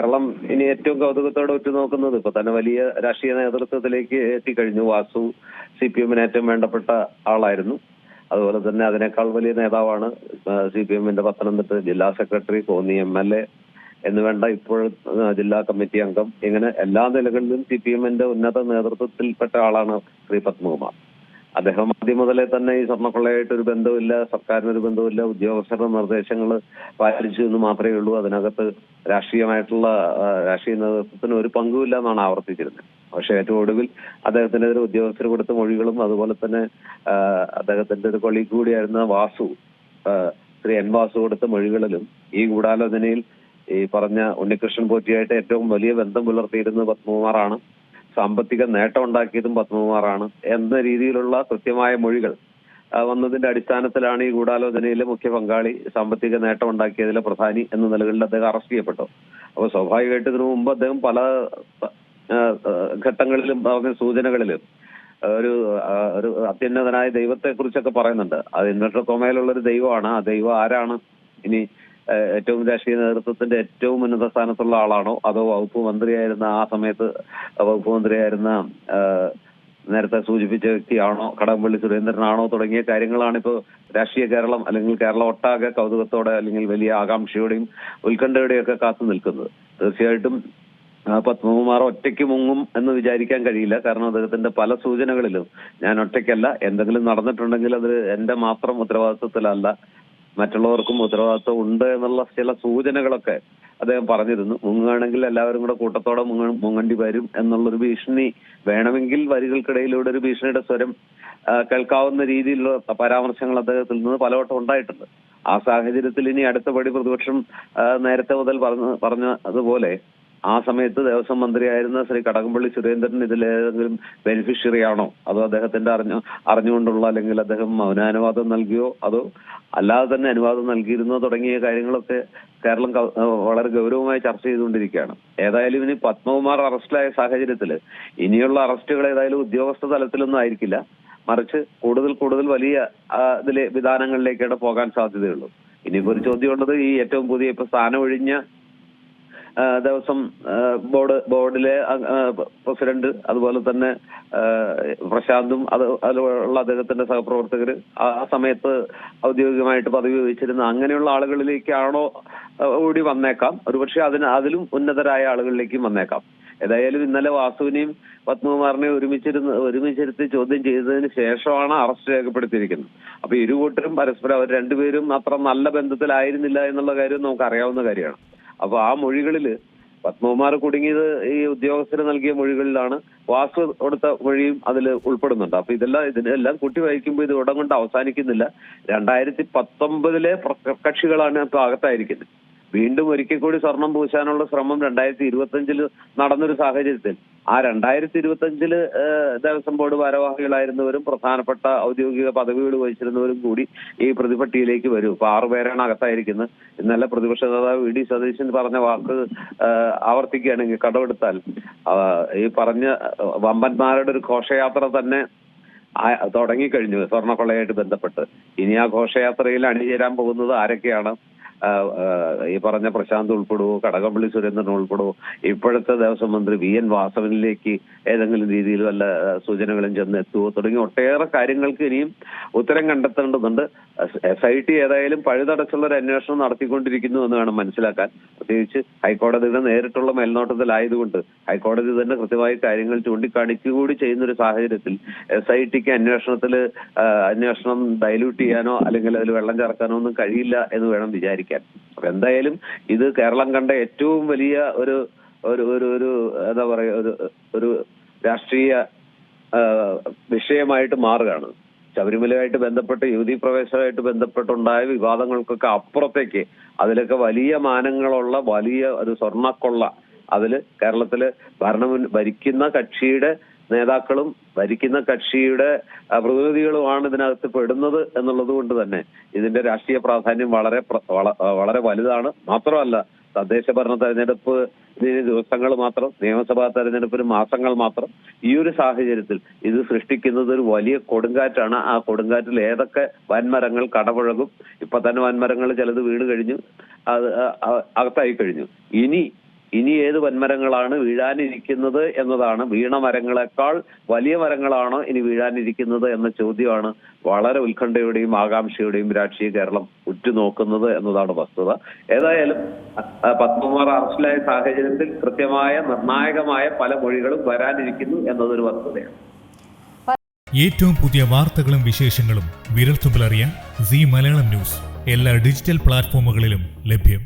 കേരളം ഇനി ഏറ്റവും കൗതുകത്തോടെ ഉറ്റുനോക്കുന്നത് ഇപ്പൊ തന്നെ വലിയ രാഷ്ട്രീയ നേതൃത്വത്തിലേക്ക് എത്തിക്കഴിഞ്ഞു. വാസു സി പി എമ്മിന് ഏറ്റവും വേണ്ടപ്പെട്ട ആളായിരുന്നു. അതുപോലെ തന്നെ അതിനേക്കാൾ വലിയ നേതാവാണ് സി പി എമ്മിന്റെ പത്തനംതിട്ട ജില്ലാ secretary Konni M L A എന്ന് വേണ്ട ഇപ്പോൾ ജില്ലാ കമ്മിറ്റി അംഗം. ഇങ്ങനെ എല്ലാ നിലകളിലും സി പി എമ്മിന്റെ ഉന്നത നേതൃത്വത്തിൽപ്പെട്ട ആളാണ് ശ്രീ പത്മകുമാർ. അദ്ദേഹം ആദ്യം മുതലേ തന്നെ ഈ സ്വർണക്കൊള്ളയായിട്ട് ഒരു ബന്ധമില്ല സർക്കാരിന് ഒരു ബന്ധമില്ല ഉദ്യോഗസ്ഥരുടെ നിർദ്ദേശങ്ങൾ പാലിച്ചു എന്ന് മാത്രമേ ഉള്ളൂ. അതിനകത്ത് രാഷ്ട്രീയമായിട്ടുള്ള രാഷ്ട്രീയ നേതൃത്വത്തിന് ഒരു പങ്കുമില്ല എന്നാണ് ആവർത്തിച്ചിരുന്നത്. പക്ഷേ ഏറ്റവും ഒടുവിൽ അദ്ദേഹത്തിനെതിരെ ഉദ്യോഗസ്ഥർ കൊടുത്ത മൊഴികളും അതുപോലെ തന്നെ അദ്ദേഹത്തിന്റെ ഒരു കൊളി കൂടിയായിരുന്ന വാസു ശ്രീ എൻ വാസു കൊടുത്ത മൊഴികളിലും ഈ ഗൂഢാലോചനയിൽ ഈ പറഞ്ഞ ഉണ്ണികൃഷ്ണൻ പോറ്റിയായിട്ട് ഏറ്റവും വലിയ ബന്ധം പുലർത്തിയിരുന്നത് പത്മകുമാറാണ്. സാമ്പത്തിക നേട്ടം ഉണ്ടാക്കിയതും പത്മകുമാറാണ് എന്ന രീതിയിലുള്ള കൃത്യമായ മൊഴികൾ വന്നതിന്റെ അടിസ്ഥാനത്തിലാണ് ഈ ഗൂഢാലോചനയിലെ മുഖ്യ പങ്കാളി സാമ്പത്തിക നേട്ടം ഉണ്ടാക്കിയതിലെ പ്രധാനി എന്ന നിലകളിൽ അദ്ദേഹം അറസ്റ്റ് ചെയ്യപ്പെട്ടു. അപ്പൊ സ്വാഭാവികമായിട്ട് ഇതിനു മുമ്പ് അദ്ദേഹം പല ഘട്ടങ്ങളിലും പറഞ്ഞ സൂചനകളിലും ഒരു ഒരു അത്യുന്നതനായ ദൈവത്തെ കുറിച്ചൊക്കെ പറയുന്നുണ്ട്. അത് ഇന്നത്തെ കൊമയിലുള്ള ഒരു ദൈവമാണ്. ആ ദൈവം ആരാണ്? ഇനി ഏറ്റവും രാഷ്ട്രീയ നേതൃത്വത്തിന്റെ ഏറ്റവും ഉന്നത സ്ഥാനത്തുള്ള ആളാണോ? അതോ വകുപ്പ് മന്ത്രിയായിരുന്ന ആ സമയത്ത് വകുപ്പ് മന്ത്രിയായിരുന്ന നേരത്തെ സൂചിപ്പിച്ച വ്യക്തിയാണോ? കടകംപള്ളി സുരേന്ദ്രനാണോ? തുടങ്ങിയ കാര്യങ്ങളാണ് ഇപ്പോൾ രാഷ്ട്രീയ കേരളം അല്ലെങ്കിൽ കേരളം ഒട്ടാകെ കൗതുകത്തോടെ അല്ലെങ്കിൽ വലിയ ആകാംക്ഷയോടെയും ഉത്കണ്ഠയോടെയും ഒക്കെ കാത്തു നിൽക്കുന്നത്. തീർച്ചയായിട്ടും പത്മകുമാർ ഒറ്റയ്ക്ക് മുങ്ങും എന്ന് വിചാരിക്കാൻ കഴിയില്ല. കാരണം അദ്ദേഹത്തിന്റെ പല സൂചനകളിലും ഞാൻ ഒറ്റയ്ക്കല്ല. എന്തെങ്കിലും നടന്നിട്ടുണ്ടെങ്കിൽ അത് എന്റെ മാത്രം ഉത്തരവാദിത്വത്തിലല്ല. മറ്റുള്ളവർക്കും ഉത്തരവാദിത്വം ഉണ്ട് എന്നുള്ള ചില സൂചനകളൊക്കെ അദ്ദേഹം പറഞ്ഞിരുന്നു. മുങ്ങുകയാണെങ്കിൽ എല്ലാവരും കൂടെ കൂട്ടത്തോടെ മുങ്ങ മുങ്ങണ്ടി വരും എന്നുള്ളൊരു ഭീഷണി വേണമെങ്കിൽ വരികൾക്കിടയിലൂടെ ഒരു ഭീഷണിയുടെ സ്വരം കേൾക്കാവുന്ന രീതിയിലുള്ള പരാമർശങ്ങൾ അദ്ദേഹത്തിൽ നിന്ന് പലവട്ടം ഉണ്ടായിട്ടുണ്ട്. ആ സാഹചര്യത്തിൽ ഇനി അടുത്ത പടി പ്രതിപക്ഷം നേരത്തെ മുതൽ പറഞ്ഞ പറഞ്ഞതുപോലെ ആ സമയത്ത് ദേവസ്വം മന്ത്രിയായിരുന്ന ശ്രീ കടകംപള്ളി സുരേന്ദ്രൻ ഇതിലേതെങ്കിലും ബെനിഫിഷ്യറി ആണോ? അതോ അദ്ദേഹത്തിന്റെ അറിഞ്ഞു അറിഞ്ഞുകൊണ്ടുള്ള അല്ലെങ്കിൽ അദ്ദേഹം മൗനാനുവാദം നൽകിയോ? അതോ അല്ലാതെ തന്നെ അനുവാദം നൽകിയിരുന്നോ? തുടങ്ങിയ കാര്യങ്ങളൊക്കെ കേരളം വളരെ ഗൗരവമായി ചർച്ച ചെയ്തുകൊണ്ടിരിക്കുകയാണ്. ഏതായാലും ഇനി പത്മകുമാർ അറസ്റ്റിലായ സാഹചര്യത്തിൽ ഇനിയുള്ള അറസ്റ്റുകൾ ഏതായാലും ഉദ്യോഗസ്ഥ തലത്തിലൊന്നും ആയിരിക്കില്ല. മറിച്ച് കൂടുതൽ കൂടുതൽ വലിയ ഇതിലെ വിധാനങ്ങളിലേക്കാണ് പോകാൻ സാധ്യതയുള്ളൂ. ഇനിയിപ്പോ ഒരു ചോദ്യമുള്ളത് ഈ ഏറ്റവും പുതിയ ഇപ്പൊ സ്ഥാനം ഒഴിഞ്ഞ ആ, ദേവസ്വം ബോർഡ് ബോർഡിലെ പ്രസിഡന്റ് അതുപോലെ തന്നെ പ്രശാന്തും അത് അതിലുള്ള അദ്ദേഹത്തിന്റെ സഹപ്രവർത്തകർ ആ സമയത്ത് ഔദ്യോഗികമായിട്ട് പദവി വഹിച്ചിരുന്ന അങ്ങനെയുള്ള ആളുകളിലേക്കാണോ ഓടി വന്നേക്കാം. ഒരുപക്ഷെ അതിന് അതിലും ഉന്നതരായ ആളുകളിലേക്കും വന്നേക്കാം. ഏതായാലും ഇന്നലെ വാസുവിനെയും പത്മകുമാറിനെയും ഒരുമിച്ചിരുന്ന് ഒരുമിച്ചിരുത്തി ചോദ്യം ചെയ്തതിന് ശേഷമാണ് അറസ്റ്റ് രേഖപ്പെടുത്തിയിരിക്കുന്നത്. അപ്പൊ ഇരുകൂട്ടരും പരസ്പരം അവർ രണ്ടുപേരും അത്ര നല്ല ബന്ധത്തിലായിരുന്നില്ല എന്നുള്ള കാര്യം നമുക്ക് അറിയാവുന്ന കാര്യമാണ്. അപ്പൊ ആ മൊഴികളിൽ പത്മകുമാർ കുടുങ്ങിയത് ഈ ഉദ്യോഗസ്ഥര് നൽകിയ മൊഴികളിലാണ് വാസു കൊടുത്ത മൊഴിയും അതിൽ ഉൾപ്പെടുന്നുണ്ട്. അപ്പൊ ഇതെല്ലാം ഇതിനെല്ലാം കുട്ടി വായിക്കുമ്പോൾ ഇത് ഉടൻ കൊണ്ട് അവസാനിക്കുന്നില്ല. രണ്ടായിരത്തി പത്തൊമ്പതിലെ കക്ഷികളാണ് ഇപ്പൊ അകത്തായിരിക്കുന്നത്. വീണ്ടും ഒരിക്കൽ കൂടി സ്വർണം പൂശാനുള്ള ശ്രമം രണ്ടായിരത്തി ഇരുപത്തി അഞ്ചിൽ നടന്നൊരു സാഹചര്യത്തിൽ ആ രണ്ടായിരത്തി ഇരുപത്തി അഞ്ചിൽ ദേവസ്വം ബോർഡ് ഭാരവാഹികളായിരുന്നവരും പ്രധാനപ്പെട്ട ഔദ്യോഗിക പദവികൾ വഹിച്ചിരുന്നവരും കൂടി ഈ പ്രതിപട്ടിയിലേക്ക് വരും. ഇപ്പൊ ആറുപേരാണ് അകത്തായിരിക്കുന്നത് ഇന്നലെ പ്രതിപക്ഷ നേതാവ് വി. ഡി. സതീശൻ പറഞ്ഞ വാക്ക് ആവർത്തിക്കുകയാണെങ്കിൽ കടമെടുത്താൽ ഈ പറഞ്ഞ വമ്പന്മാരുടെ ഒരു ഘോഷയാത്ര തന്നെ തുടങ്ങിക്കഴിഞ്ഞു. സ്വർണക്കൊള്ളയായിട്ട് ബന്ധപ്പെട്ട്. ഇനി ആ ഘോഷയാത്രയിൽ അണിചേരാൻ പോകുന്നത് ആരൊക്കെയാണ്? ഈ പറഞ്ഞ പ്രശാന്ത് ഉൾപ്പെടുവോ കടകംപള്ളി സുരേന്ദ്രൻ ഉൾപ്പെടുവോ ഇപ്പോഴത്തെ ദേവസ്വം മന്ത്രി വി എൻ വാസവനിലേക്ക് ഏതെങ്കിലും രീതിയിൽ വല്ല സൂചനകളും ചെന്ന് എത്തുവോ തുടങ്ങി ഒട്ടേറെ കാര്യങ്ങൾക്ക് ഇനിയും ഉത്തരം കണ്ടെത്തേണ്ടതുണ്ട്. എസ് ഐ ടി ഏതായാലും പഴുതടച്ചുള്ള ഒരു അന്വേഷണം നടത്തിക്കൊണ്ടിരിക്കുന്നു എന്ന് വേണം മനസ്സിലാക്കാൻ. പ്രത്യേകിച്ച് ഹൈക്കോടതിയുടെ നേരിട്ടുള്ള മേൽനോട്ടത്തിലായതുകൊണ്ട് ഹൈക്കോടതി തന്നെ കൃത്യമായി കാര്യങ്ങൾ ചൂണ്ടിക്കാണിക്കുക കൂടി ചെയ്യുന്ന ഒരു സാഹചര്യത്തിൽ എസ് ഐ ടിക്ക് അന്വേഷണത്തിൽ അന്വേഷണം ഡൈല്യൂട്ട് ചെയ്യാനോ അല്ലെങ്കിൽ അതിൽ വെള്ളം ചേർക്കാനോ ഒന്നും കഴിയില്ല എന്ന് വേണം വിചാരിക്കാൻ. അപ്പൊ എന്തായാലും ഇത് കേരളം കണ്ട ഏറ്റവും വലിയ ഒരു ഒരു ഒരു ഒരു എന്താ പറയുക ഒരു ഒരു രാഷ്ട്രീയ വിഷയമായിട്ട് മാറുകയാണ്. ശബരിമലയായിട്ട് ബന്ധപ്പെട്ട് യുവതി പ്രവേശനമായിട്ട് ബന്ധപ്പെട്ടുണ്ടായ വിവാദങ്ങൾക്കൊക്കെ അപ്പുറത്തേക്ക് അതിലൊക്കെ വലിയ മാനങ്ങളുള്ള വലിയ ഒരു സ്വർണക്കൊള്ള അതിൽ കേരളത്തിൽ ഭരണം ഭരിക്കുന്ന കക്ഷിയുടെ നേതാക്കളും ഭരിക്കുന്ന കക്ഷിയുടെ പ്രതിനിധികളുമാണ് ഇതിനകത്ത് പെടുന്നത് എന്നുള്ളത് കൊണ്ട് തന്നെ ഇതിന്റെ രാഷ്ട്രീയ പ്രാധാന്യം വളരെ വളരെ വലുതാണ്. മാത്രമല്ല തദ്ദേശ ഭരണ തെരഞ്ഞെടുപ്പ് ദിവസങ്ങൾ മാത്രം നിയമസഭാ തെരഞ്ഞെടുപ്പിന് മാസങ്ങൾ മാത്രം ഈ ഒരു സാഹചര്യത്തിൽ ഇത് സൃഷ്ടിക്കുന്നത് ഒരു വലിയ കൊടുങ്കാറ്റാണ്. ആ കൊടുങ്കാറ്റിൽ ഏതൊക്കെ വൻമരങ്ങൾ കടപുഴകും ഇപ്പൊ തന്നെ വൻമരങ്ങൾ ചിലത് വീണ് കഴിഞ്ഞു അത് അകത്തായി കഴിഞ്ഞു. ഇനി ഇനി ഏത് വൻമരങ്ങളാണ് വീഴാനിരിക്കുന്നത് എന്നതാണ്. വീണ മരങ്ങളെക്കാൾ വലിയ മരങ്ങളാണ് ഇനി വീഴാനിരിക്കുന്നത് എന്ന ചോദ്യമാണ് വളരെ ഉത്കണ്ഠയുടെയും ആകാംക്ഷയുടെയും രാഷ്ട്രീയ കേരളം ഉറ്റുനോക്കുന്നത് എന്നതാണ് വസ്തുത. ഏതായാലും പത്മകുമാർ അറസ്റ്റിലായ സാഹചര്യത്തിൽ കൃത്യമായ നിർണായകമായ പല മൊഴികളും വരാനിരിക്കുന്നു എന്നതൊരു വസ്തുതയാണ്. ഏറ്റവും പുതിയ വാർത്തകളും വിശേഷങ്ങളും വിരൽത്തുമ്പിലറിയാൻ സി മലയാളം ന്യൂസ്. എല്ലാ ഡിജിറ്റൽ പ്ലാറ്റ്ഫോമുകളിലും ലഭ്യം.